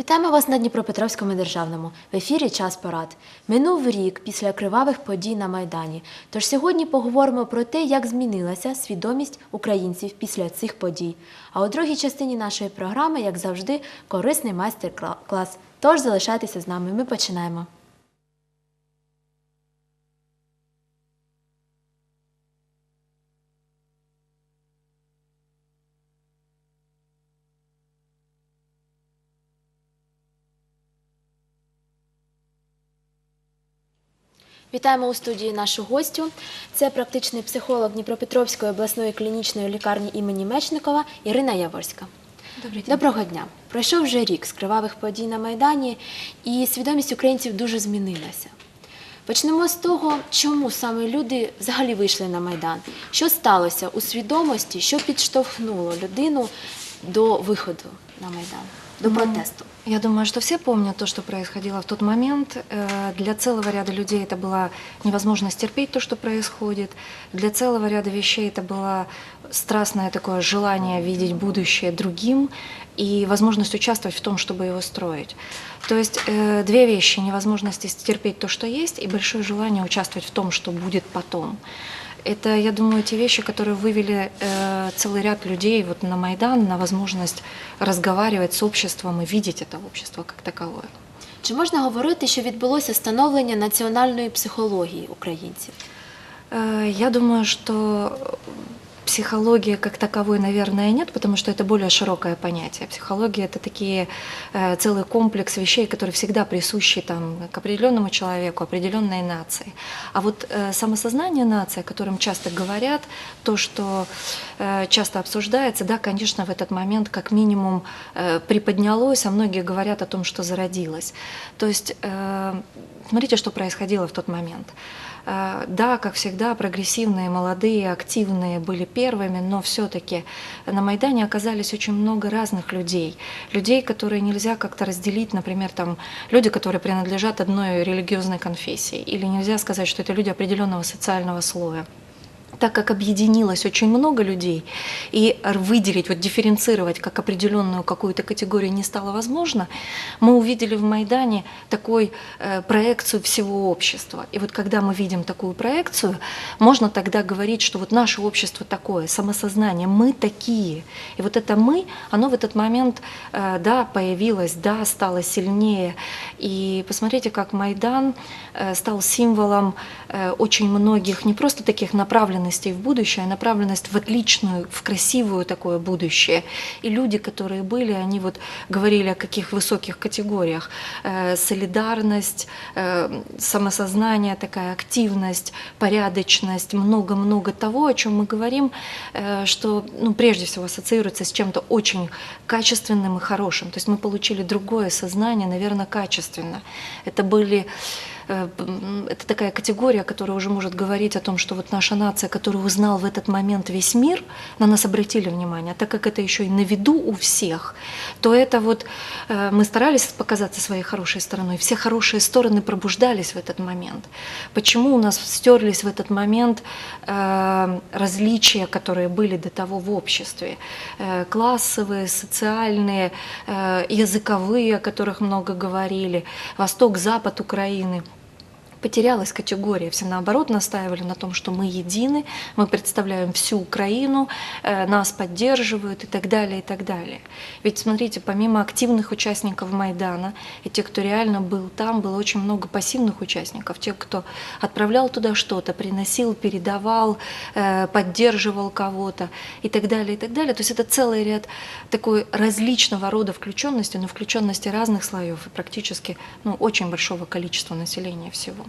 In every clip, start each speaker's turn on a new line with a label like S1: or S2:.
S1: Вітаємо вас на Дніпропетровському державному. В ефірі час парад. Минув рік після кривавих подій на Майдані. Тож сьогодні поговоримо про те, як змінилася свідомість українців після цих подій. А у другій частині нашої програми, як завжди, корисний майстер-клас. Тож залишайтеся з нами. Ми починаємо. Вітаємо у студії нашу гостю. Це практичний психолог Дніпропетровської обласної клінічної лікарні імені Мечникова Ірина Яворська.
S2: Добрий день.
S1: Доброго дня. Пройшов вже рік з кривавих подій на Майдані, і свідомість українців дуже змінилася. Почнемо з того, чому саме люди взагалі вийшли на Майдан. Що сталося у свідомості, що підштовхнуло людину до виходу на Майдан, до
S2: Ну,
S1: протесту?
S2: Я думаю, что все помнят то, что происходило в тот момент. Э, Для целого ряда людей это была невозможность терпеть то, что происходит. Для целого ряда вещей это было страстное такое желание видеть будущее другим и возможность участвовать в том, чтобы его строить. То есть э, две вещи. Невозможность терпеть то, что есть, и большое желание участвовать в том, что будет потом. Это, я думаю, те вещи, которые вывели э, целый ряд людей вот на Майдан, на возможность разговаривать с обществом и видеть это общество как таковое.
S1: Чи можна говорити, що відбулося становлення національної психології українців?
S2: Э, я думаю, что психология как таковой, наверное, нет, потому что это более широкое понятие. Психология это такие э, целый комплекс вещей, которые всегда присущи там, к определенному человеку, определенной нации. А вот э, самосознание нации, о котором часто говорят, то, что э, часто обсуждается, да, конечно, в этот момент как минимум э, приподнялось, а многие говорят о том, что зародилось. То есть, смотрите, что происходило в тот момент. Э, Да, как всегда, прогрессивные, молодые, активные были первыми, но все-таки на Майдане оказались очень много разных людей. Людей, которые нельзя как-то разделить, например, там, люди, которые принадлежат одной религиозной конфессии, или нельзя сказать, что это люди определенного социального слоя так как объединилось очень много людей, и выделить, вот дифференцировать как определенную какую-то категорию не стало возможно, мы увидели в Майдане такой э, проекцию всего общества. И вот когда мы видим такую проекцию, можно тогда говорить, что вот наше общество такое, самосознание, мы такие. И вот это мы, оно в этот момент, э, да, появилось, да, стало сильнее. И посмотрите, как Майдан э, стал символом э, очень многих, не просто таких направленностей в будущее, а направленность в отличную, в красивую такое будущее. И люди, которые были, они вот говорили о каких высоких категориях. Э, Солидарность, э, самосознание, такая активность, порядочность, много-много того, о чем мы говорим, э, что ну, прежде всего ассоциируется с чем-то очень качественным и хорошим. То есть мы получили другое сознание, наверное, качественно. Это были это такая категория, которая уже может говорить о том, что вот наша нация, которую узнал в этот момент весь мир, на нас обратили внимание, а так как это еще и на виду у всех, то это вот э, мы старались показаться своей хорошей стороной, все хорошие стороны пробуждались в этот момент. Почему у нас стерлись в этот момент э, различия, которые были до того в обществе, Э, классовые, социальные, э, языковые, о которых много говорили, Восток-Запад Украины – потерялась категория. Все наоборот настаивали на том, что мы едины, мы представляем всю Украину, э, нас поддерживают и так далее, и так далее. Ведь смотрите, помимо активных участников Майдана и тех, кто реально был там, было очень много пассивных участников, тех, кто отправлял туда что-то, приносил, передавал, э, поддерживал кого-то и так далее, и так далее. То есть это целый ряд такой различного рода включенности, но включенности разных слоев и практически ну, очень большого количества населения всего.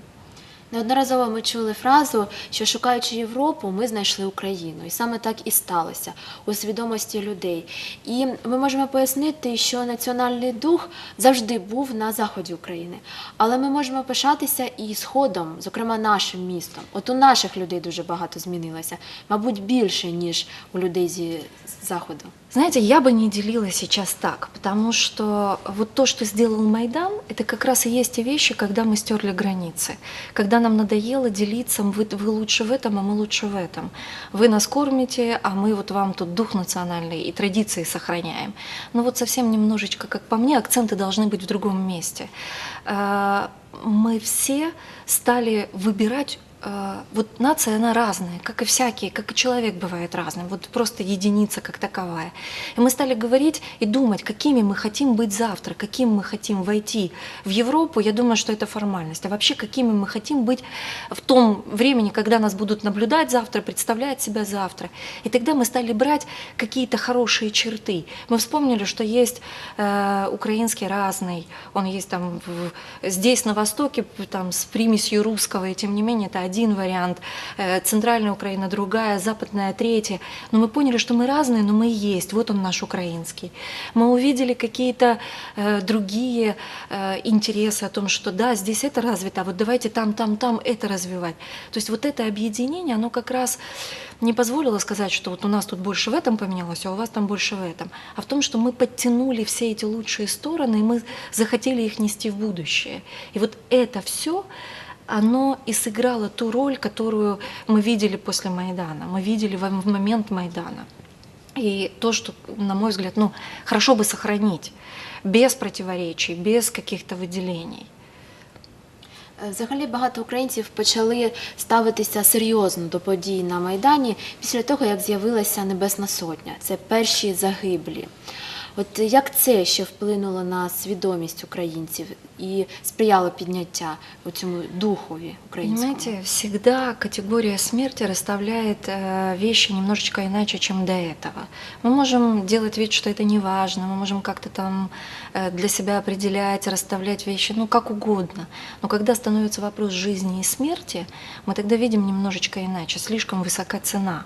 S1: Неодноразово ми чули фразу, що шукаючи Європу, ми знайшли Україну. І саме так і сталося у свідомості людей. І ми можемо пояснити, що національний дух завжди був на заході України. Але ми можемо пишатися і сходом, зокрема нашим містом. От у наших людей дуже багато змінилося, мабуть, більше, ніж у людей зі заходу.
S2: Знаете, я бы не делила сейчас так, потому что вот то, что сделал Майдан, это как раз и есть те вещи, когда мы стерли границы, когда нам надоело делиться, вы, вы лучше в этом, а мы лучше в этом. Вы нас кормите, а мы вот вам тут дух национальный и традиции сохраняем. Но вот совсем немножечко, как по мне, акценты должны быть в другом месте. А, Мы все стали выбирать э, вот нация, она разная, как и всякие, как и человек бывает разным, вот просто единица как таковая. И мы стали говорить и думать, какими мы хотим быть завтра, каким мы хотим войти в Европу, я думаю, что это формальность, а вообще какими мы хотим быть в том времени, когда нас будут наблюдать завтра, представлять себя завтра. И тогда мы стали брать какие-то хорошие черты. Мы вспомнили, что есть э, украинский разный, он есть там в- здесь на Востоке там с примесью русского, и тем не менее это один вариант, э, центральная Украина другая, западная третья. Но мы поняли, что мы разные, но мы есть. Вот он наш украинский. Мы увидели какие-то э, другие э, интересы о том, что да, здесь это развито, а вот давайте там, там, там это развивать. То есть вот это объединение, оно как раз не позволило сказать, что вот у нас тут больше в этом поменялось, а у вас там больше в этом, а в том, что мы подтянули все эти лучшие стороны, и мы захотели их нести в будущее. И вот это все оно и сыграло ту роль, которую мы видели после Майдана, мы видели в в момент Майдана. И то, что, на мой взгляд, ну, хорошо бы сохранить, без противоречий, без каких-то выделений.
S1: Е, Взагалі багато українців почали ставитися серйозно до подій на Майдані після того, як з'явилася Небесна Сотня. Це перші загиблі. От як це ще вплинуло на свідомість українців і сприяло підняття у цьому духові українському?
S2: Понимаете, всегда категория смерти расставляет э, вещи немножечко иначе, чем до этого. Мы можем делать вид, что это не важно, мы можем как-то там э, для себя определять, расставлять вещи, ну как угодно. Но когда становится вопрос жизни и смерти, мы тогда видим немножечко иначе, слишком высока цена.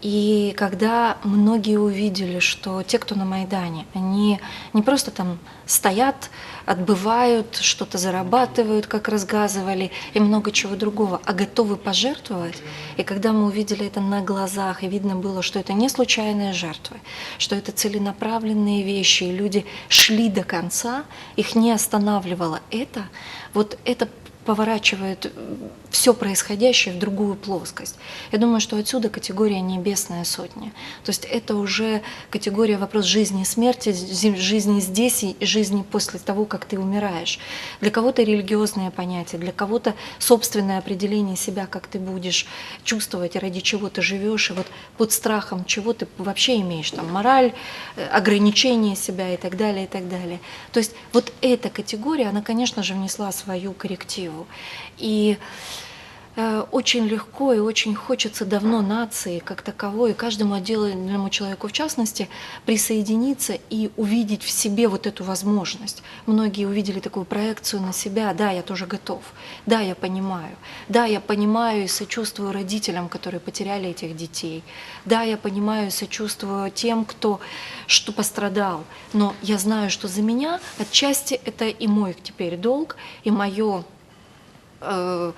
S2: И когда многие увидели, что те, кто на Майдане, они не просто там стоят, отбывают, что-то зарабатывают, как разгазывали, и много чего другого, а готовы пожертвовать. И когда мы увидели это на глазах, и видно было, что это не случайные жертвы, что это целенаправленные вещи, и люди шли до конца, их не останавливало это, вот это поворачивает все происходящее в другую плоскость. Я думаю, что отсюда категория небесная сотня. То есть это уже категория вопрос жизни и смерти, жизни здесь и жизни после того, как ты умираешь. Для кого-то религиозное понятие, для кого-то собственное определение себя, как ты будешь чувствовать ради чего ты живешь, и вот под страхом чего ты вообще имеешь, там мораль, э, ограничение себя и так далее, и так далее. То есть вот эта категория, она, конечно же, внесла свою коррективу. И э, очень легко и очень хочется давно нации как таковой, и каждому отдельному человеку в частности, присоединиться и увидеть в себе вот эту возможность. Многие увидели такую проекцию на себя, да, я тоже готов, да, я понимаю, да, я понимаю и сочувствую родителям, которые потеряли этих детей, да, я понимаю и сочувствую тем, кто что пострадал, но я знаю, что за меня отчасти это и мой теперь долг, и мое э,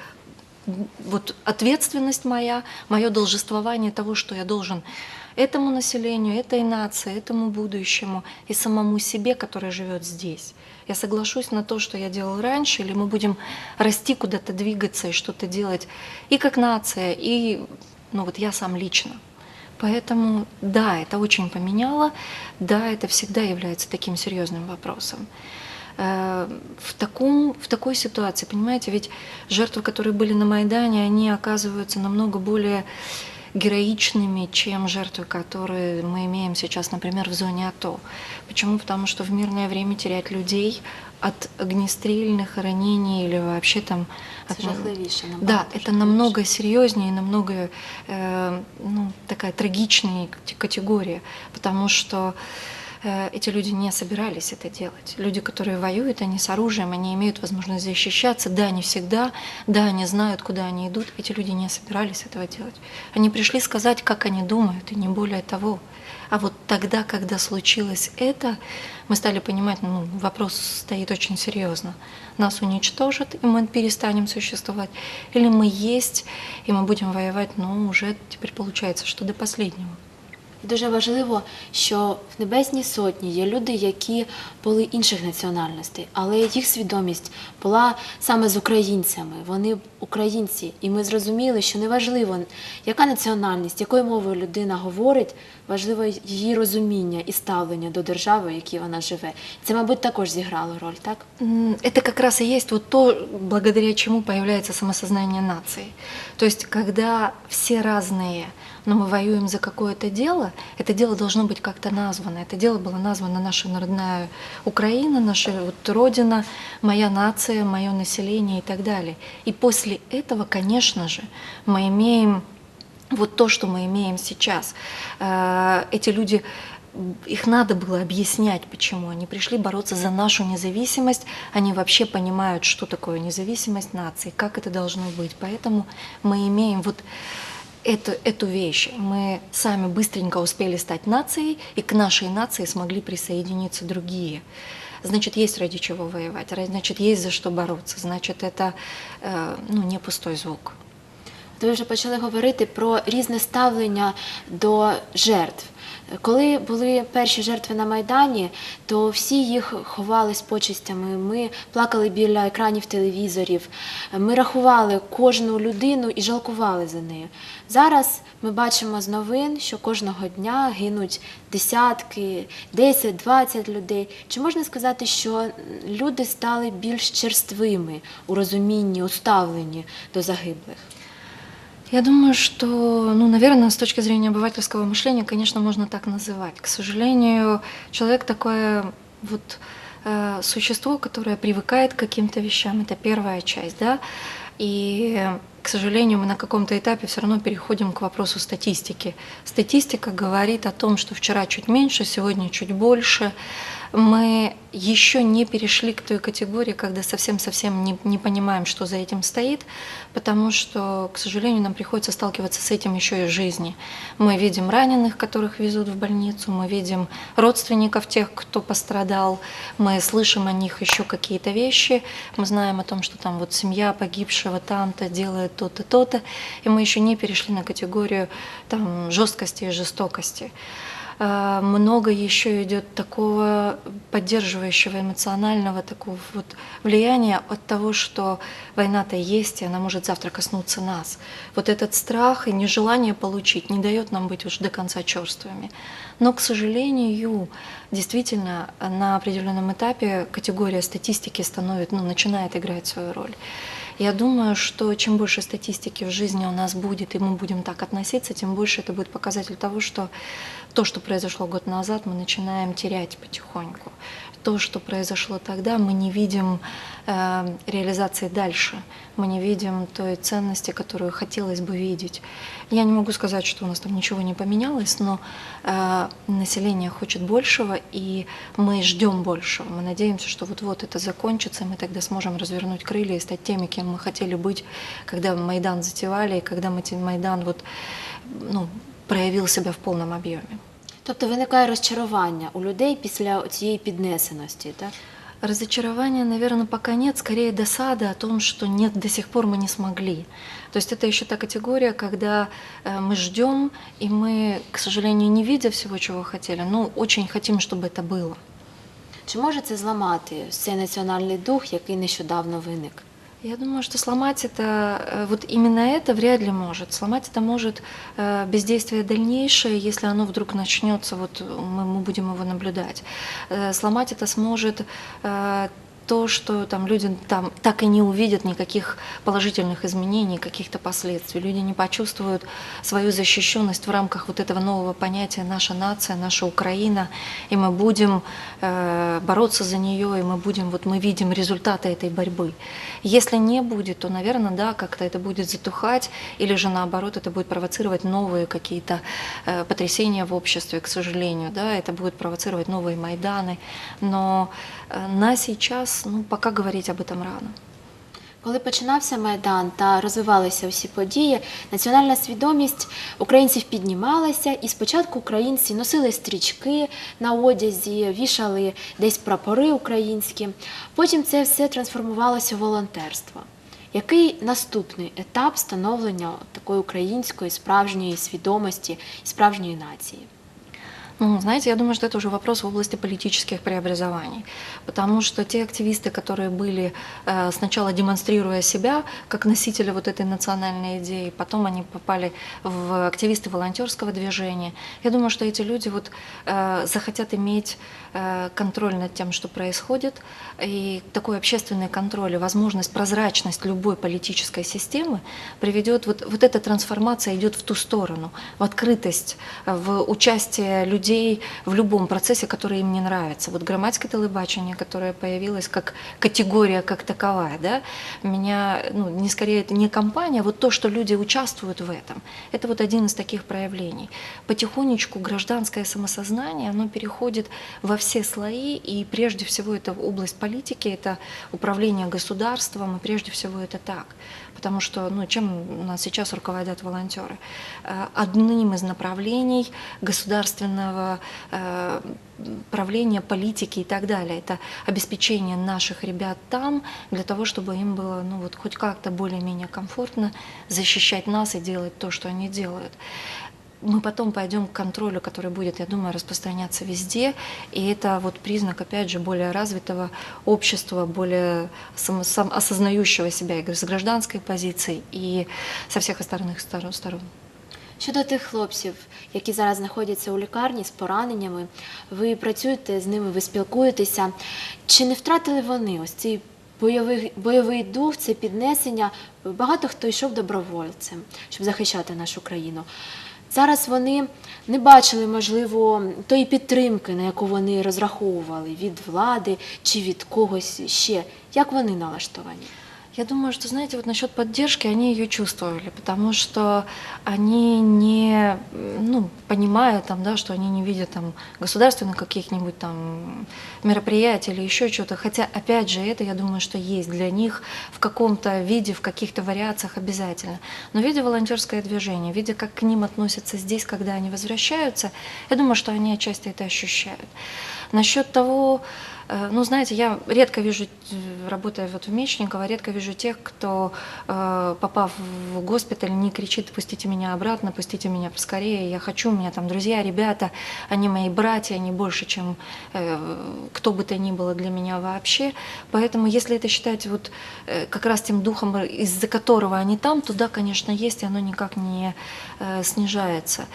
S2: вот ответственность моя, мое должествование того, что я должен этому населению, этой нации, этому будущему и самому себе, который живет здесь. Я соглашусь на то, что я делал раньше, или мы будем расти, куда-то двигаться и что-то делать и как нация, и ну вот я сам лично. Поэтому да, это очень поменяло, да, это всегда является таким серьезным вопросом. Э, В, таком, в такой ситуации, понимаете, ведь жертвы, которые были на Майдане, они оказываются намного более героичными, чем жертвы, которые мы имеем сейчас, например, в зоне АТО. Почему? Потому что в мирное время терять людей от огнестрельных ранений или вообще там... От-
S1: жахливіше.
S2: да, это намного серьезнее намного э, ну, такая трагичная кате- категория, потому что э, эти люди не собирались это делать. Люди, которые воюют, они с оружием, они имеют возможность защищаться. Да, не всегда, да, они знают, куда они идут. Эти люди не собирались этого делать. Они пришли сказать, как они думают, и не более того. А вот тогда, когда случилось это, мы стали понимать, ну, вопрос стоит очень серьезно. Нас уничтожат, и мы перестанем существовать. Или мы есть, и мы будем воевать, но уже теперь получается, что до последнего.
S1: І дуже важливо, що в Небесній Сотні є люди, які були інших національностей, але їх свідомість була саме з українцями. Вони українці, і ми зрозуміли, що неважливо, яка національність, якою мовою людина говорить, важливо її розуміння і ставлення до держави, в якій вона живе. Це, мабуть, також зіграло роль, так?
S2: М, Это как раз и то, благодаря чему появляется самосознание нации. То есть, когда все разные, но мы воюем за какое-то дело, это дело должно быть как-то названо. Это дело было названо наша родная Украина, наша вот родина, моя нация, мое население и так далее. И после этого, конечно же, мы имеем вот то, что мы имеем сейчас. Э, Эти люди их надо было объяснять, почему они пришли бороться за нашу независимость. Они вообще понимают, что такое независимость нации, как это должно быть. Поэтому мы имеем вот эту, эту вещь. Мы сами быстренько успели стать нацией, и к нашей нации смогли присоединиться другие. Значит, есть ради чего воевать, ра- значит, есть за что бороться, значит, это э, ну, не пустой звук.
S1: От Ви вже почали говорити про різне ставлення до жертв. Коли були перші жертви на Майдані, то всі їх ховали з почистями. Ми плакали біля екранів телевізорів, ми рахували кожну людину і жалкували за нею. Зараз ми бачимо з новин, що кожного дня гинуть десятки, 10-20 людей. Чи можна сказати, що люди стали більш черствими у розумінні, у ставленні до загиблих?
S2: Я думаю, что, ну, наверное, с точки зрения обывательского мышления, конечно, можно так называть. К сожалению, человек такое вот э, существо, которое привыкает к каким-то вещам. Это первая часть, да. И, к сожалению, мы на каком-то этапе все равно переходим к вопросу статистики. Статистика говорит о том, что вчера чуть меньше, сегодня чуть больше. Мы еще не перешли к той категории, когда совсем-совсем не, не понимаем, что за этим стоит, потому что, к сожалению, нам приходится сталкиваться с этим еще и в жизни. Мы видим раненых, которых везут в больницу, мы видим родственников тех, кто пострадал, мы слышим о них еще какие-то вещи, мы знаем о том, что там вот семья погибшего там-то делает то-то, то-то, и мы еще не перешли на категорию там жесткости и жестокости. А, много еще идет такого поддерживающего эмоционального такого вот влияния от того, что война-то есть, и она может завтра коснуться нас. Вот этот страх и нежелание получить не дает нам быть уж до конца черствыми. Но, к сожалению, действительно, на определенном этапе категория статистики становится, ну, начинает играть свою роль. Я думаю, что чем больше статистики в жизни у нас будет, и мы будем так относиться, тем больше это будет показатель того, что то, что произошло год назад, мы начинаем терять потихоньку. То, что произошло тогда, мы не видим э, реализации дальше. Мы не видим той ценности, которую хотелось бы видеть. Я не могу сказать, что у нас там ничего не поменялось, но э, население хочет большего, и мы ждем большего. Мы надеемся, что вот-вот это закончится, и мы тогда сможем развернуть крылья и стать теми, кем мы хотели быть, когда Майдан затевали, и когда мы Майдан вот, ну, проявил себя в полном объеме.
S1: Тобто виникає розчарування у людей після цієї піднесеності, так?
S2: Разочарования, наверное, пока нет, скорее досада о том, что нет, до сих пор мы не смогли. То есть это еще та категория, когда э, мы ждем, и мы, к сожалению, не видя всего, чего хотели, но очень хотим, чтобы это было.
S1: Чи може це зламати цей національний дух, який нещодавно виник?
S2: Я думаю, что сломать это, э, вот именно это вряд ли может. Сломать это может э, бездействие дальнейшее, если оно вдруг начнется, вот мы, мы будем его наблюдать. Э, Сломать это сможет то, что там люди там так и не увидят никаких положительных изменений, каких-то последствий. Люди не почувствуют свою защищенность в рамках вот этого нового понятия «наша нация», «наша Украина», и мы будем э, бороться за нее, и мы будем, вот мы видим результаты этой борьбы. Если не будет, то, наверное, да, как-то это будет затухать, или же наоборот, это будет провоцировать новые какие-то э, потрясения в обществе, к сожалению, да, это будет провоцировать новые Майданы, но на сейчас, ну, пока говорить об этом рано.
S1: Коли починався Майдан та розвивалися всі події, національна свідомість українців піднімалася, і спочатку українці носили стрічки на одязі, вішали десь прапори українські. Потім це все трансформувалося в волонтерство. Який наступний етап становлення такої української справжньої свідомості і справжньої нації?
S2: Ну, знаете, я думаю, что это уже вопрос в области политических преобразований. Потому что те активисты, которые были э, сначала демонстрируя себя как носители вот этой национальной идеи, потом они попали в активисты волонтерского движения, я думаю, что эти люди вот э, захотят иметь э, контроль над тем, что происходит, и такой общественный контроль и возможность, прозрачность любой политической системы приведет, вот, вот эта трансформация идет в ту сторону, в открытость, в участие людей в любом процессе, который им не нравится. Вот громадское телебачение, которое появилось как категория, как таковая, да, меня, ну, не скорее это не компания, а вот то, что люди участвуют в этом, это вот один из таких проявлений. Потихонечку гражданское самосознание, оно переходит во все слои, и прежде всего это область политики, это управление государством, и прежде всего это так. Потому что, ну, чем у нас сейчас руководят волонтеры? Э, Одним из направлений государственного э, правления, политики и так далее. Это обеспечение наших ребят там, для того, чтобы им было ну, вот, хоть как-то более-менее комфортно защищать нас и делать то, что они делают мы потом пойдем к контролю, который будет, я думаю, распространяться везде. И это вот признак, опять же, более развитого общества, более сам, сам осознающего себя и с гражданской позиции, и со всех остальных сторон. сторон.
S1: Щодо тих хлопців, які зараз знаходяться у лікарні з пораненнями, ви працюєте з ними, ви спілкуєтеся. Чи не втратили вони ось цей бойовий, бойовий дух, це піднесення? Багато хто йшов добровольцем, щоб захищати нашу країну. Зараз вони не бачили, можливо, тої підтримки, на яку вони розраховували від влади чи від когось ще. Як вони налаштовані?
S2: Я думаю, что, знаете, вот насчет поддержки, они ее чувствовали, потому что они не, ну, понимая там, да, что они не видят там государственных каких-нибудь там мероприятий или еще чего-то. Хотя, опять же, это, я думаю, что есть для них в каком-то виде, в каких-то вариациях обязательно. Но видя волонтерское движение, видя, как к ним относятся здесь, когда они возвращаются, я думаю, что они отчасти это ощущают. Насчет того, ну, знаете, я редко вижу, э, работая вот в Мечниково, редко вижу тех, кто, э, попав в госпиталь, не кричит «пустите меня обратно, пустите меня поскорее, я хочу, у меня там друзья, ребята, они мои братья, они больше, чем э, кто бы то ни было для меня вообще». Поэтому если это считать вот э, как раз тем духом, из-за которого они там, то да, конечно, есть, и оно никак не э, снижается.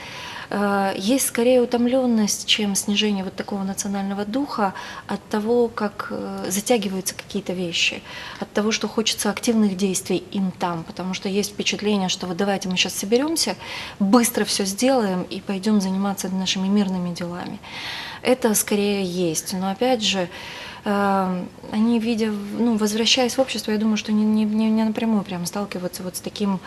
S2: Э, Есть скорее утомленность, чем снижение вот такого национального духа от того, как э, затягиваются какие-то вещи, от того, что хочется активных действий им там, потому что есть впечатление, что вот давайте мы сейчас соберемся, быстро все сделаем и пойдем заниматься нашими мирными делами. Это скорее есть, но опять же, э, они, видя, ну, возвращаясь в общество, я думаю, что не, не, не не напрямую прям сталкиваются вот с таким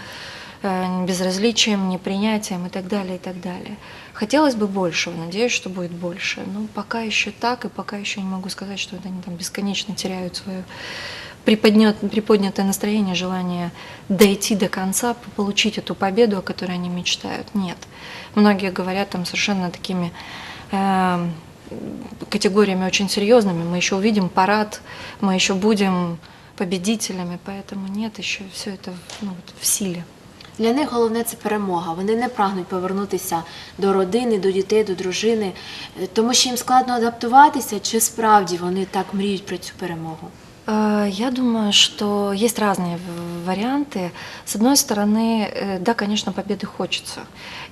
S2: э, безразличием, непринятием и так далее, и так далее. Хотелось бы большего, надеюсь, что будет больше, но пока еще так, и пока еще не могу сказать, что они там бесконечно теряют свое приподнят- приподнятое настроение, желание дойти до конца, получить эту победу, о которой они мечтают. Нет. Многие говорят там совершенно такими э, категориями очень серьезными. Мы еще увидим парад, мы еще будем победителями, поэтому нет, еще все это ну, в силе.
S1: Для них головне це перемога. Вони не прагнуть повернутися до родини, до дітей, до дружини, е, тому що їм складно адаптуватися, чи справді вони так мріють про цю перемогу.
S2: Э, Я думаю, что есть разные в- варианты. С одной стороны, э, да, конечно, победы хочется.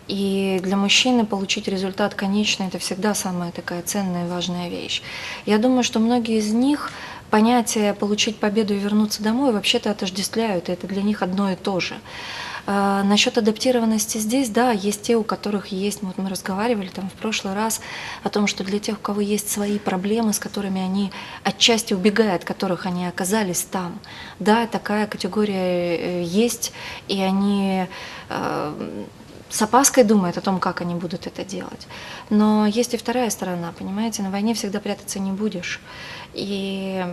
S2: И для мужчины получить результат конечный – это всегда самая такая ценная и важная вещь. Я думаю, что многие из них понятие получить победу и вернуться домой вообще-то отождествляют, это для них одно и то же. А, Насчет адаптированности здесь, да, есть те, у которых есть, вот мы разговаривали там в прошлый раз о том, что для тех, у кого есть свои проблемы, с которыми они отчасти убегают, от которых они оказались там, да, такая категория э, есть, и они э, с опаской думают о том, как они будут это делать. Но есть и вторая сторона, понимаете, на войне всегда прятаться не будешь. И,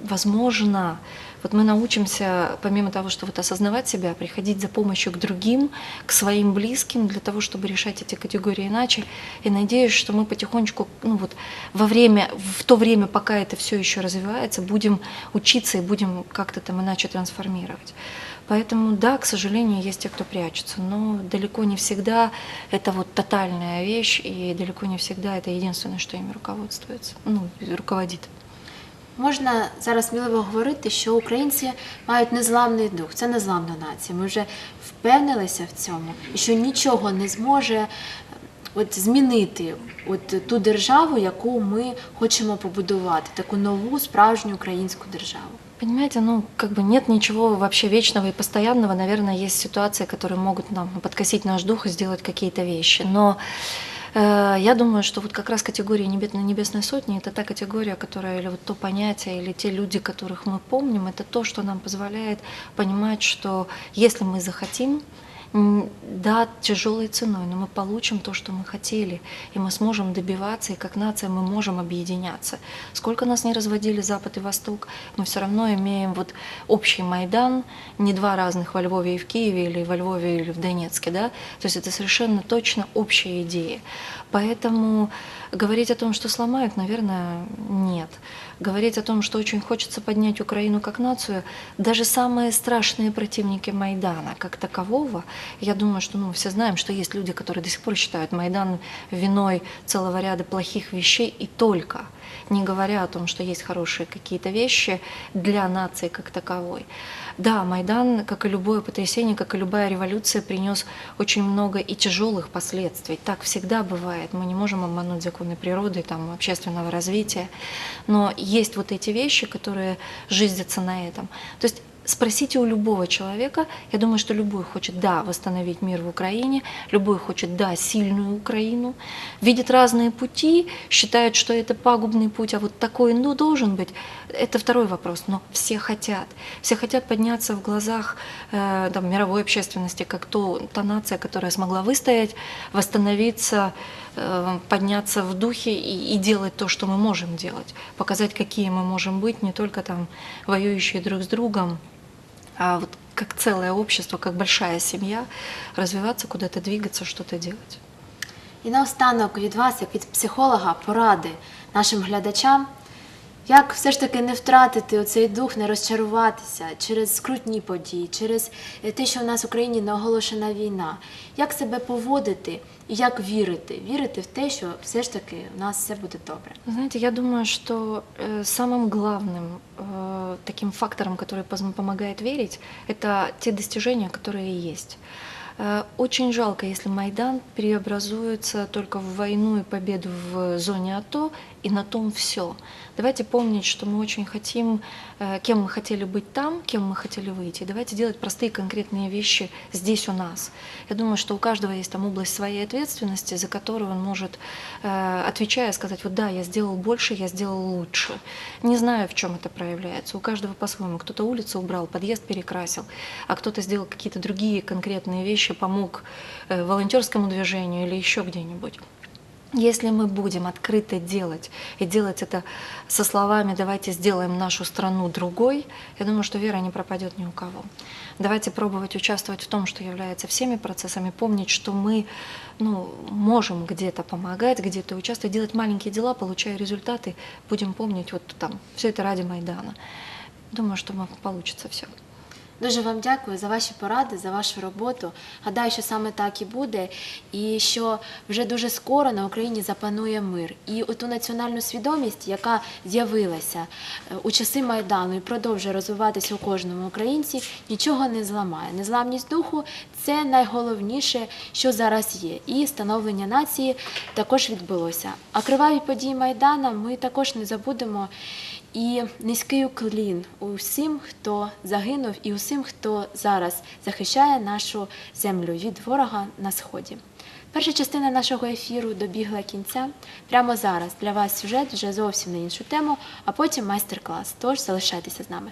S2: возможно, вот мы научимся, помимо того, что вот осознавать себя, приходить за помощью к другим, к своим близким, для того, чтобы решать эти категории иначе. И надеюсь, что мы потихонечку, ну вот во время, в то время, пока это все еще развивается, будем учиться и будем как-то там иначе трансформировать. Поэтому, да, к сожалению, есть те, кто прячется, но далеко не всегда это вот тотальная вещь, и далеко не всегда это единственное, что ими руководствуется, ну, руководит.
S1: Можна зараз сміливо говорити, що українці мають незламний дух. Це незламна нація. Ми вже впевнилися в цьому, і що нічого не зможе е, от змінити от ту державу, яку ми хочемо побудувати, таку нову справжню українську державу.
S2: Понимаете, ну, как бы нет ничего вообще вечного и постоянного. Наверное, есть ситуации, которые могут нам подкосить наш дух и сделать какие-то вещи. Но э, я думаю, что вот как раз категория небе- Небесной Сотни – это та категория, которая, или вот то понятие, или те люди, которых мы помним, это то, что нам позволяет понимать, что если мы захотим, да, тяжелой ценой, но мы получим то, что мы хотели, и мы сможем добиваться, и как нация мы можем объединяться. Сколько нас не разводили Запад и Восток, мы все равно имеем вот общий Майдан, не два разных во Львове и в Киеве, или во Львове или в Донецке, да, то есть это совершенно точно общая идея. Поэтому говорить о том, что сломают, наверное, нет. Говорить о том, что очень хочется поднять Украину как нацию, даже самые страшные противники Майдана как такового, я думаю, что ну, все знаем, что есть люди, которые до сих пор считают Майдан виной целого ряда плохих вещей и только, не говоря о том, что есть хорошие какие-то вещи для нации как таковой. Да, Майдан, как и любое потрясение, как и любая революция, принес очень много и тяжелых последствий. Так всегда бывает. Мы не можем обмануть законы природы, там, общественного развития. Но есть вот эти вещи, которые жизнятся на этом. То есть Спросите у любого человека, я думаю, что любой хочет, да, восстановить мир в Украине, любой хочет, да, сильную Украину, видит разные пути, считает, что это пагубный путь, а вот такой, ну, должен быть, это второй вопрос, но все хотят. Все хотят подняться в глазах э, там, мировой общественности, как то, та нация, которая смогла выстоять, восстановиться, э, подняться в духе и, и делать то, что мы можем делать, показать, какие мы можем быть, не только там воюющие друг с другом, а вот как целое общество, как большая семья, развиваться, куда-то двигаться, что-то делать.
S1: І наостанок від вас, як від психолога, поради нашим глядачам, як все ж таки не втратити оцей дух, не розчаруватися через скрутні події, через е, те, що в нас в Україні не оголошена війна, як себе поводити і як вірити, вірити в те, що все ж таки у нас все буде добре.
S2: Знаете, я думаю, что э, самым главным э, таким фактором, который поз- помогает верить, это те достижения, которые есть. Э, Очень жалко, если Майдан преобразуется только в войну и победу в зоне АТО, и на том все. Давайте помнить, что мы очень хотим, э, кем мы хотели быть там, кем мы хотели выйти. Давайте делать простые конкретные вещи здесь у нас. Я думаю, что у каждого есть там область своей ответственности, за которую он может, э, отвечая, сказать, вот да, я сделал больше, я сделал лучше. Не знаю, в чем это проявляется. У каждого по-своему. Кто-то улицу убрал, подъезд перекрасил, а кто-то сделал какие-то другие конкретные вещи, помог э, волонтерскому движению или еще где-нибудь. Если мы будем открыто делать и делать это со словами «давайте сделаем нашу страну другой», я думаю, что вера не пропадет ни у кого. Давайте пробовать участвовать в том, что является всеми процессами, помнить, что мы ну, можем где-то помогать, где-то участвовать, делать маленькие дела, получая результаты. Будем помнить вот там, все это ради Майдана. Думаю, что получится все.
S1: Дуже вам дякую за ваші поради, за вашу роботу. Гадаю, що саме так і буде, і що вже дуже скоро на Україні запанує мир. І оту національну свідомість, яка з'явилася е, у часи Майдану і продовжує розвиватися у кожному українці, нічого не зламає. Незламність духу це найголовніше, що зараз є. І становлення нації також відбулося. А криваві події Майдана ми також не забудемо. І низький уклін усім, хто загинув, і усім, хто зараз захищає нашу землю від ворога на сході. Перша частина нашого ефіру добігла кінця. Прямо зараз для вас сюжет вже зовсім на іншу тему, а потім майстер-клас. Тож залишайтеся з нами.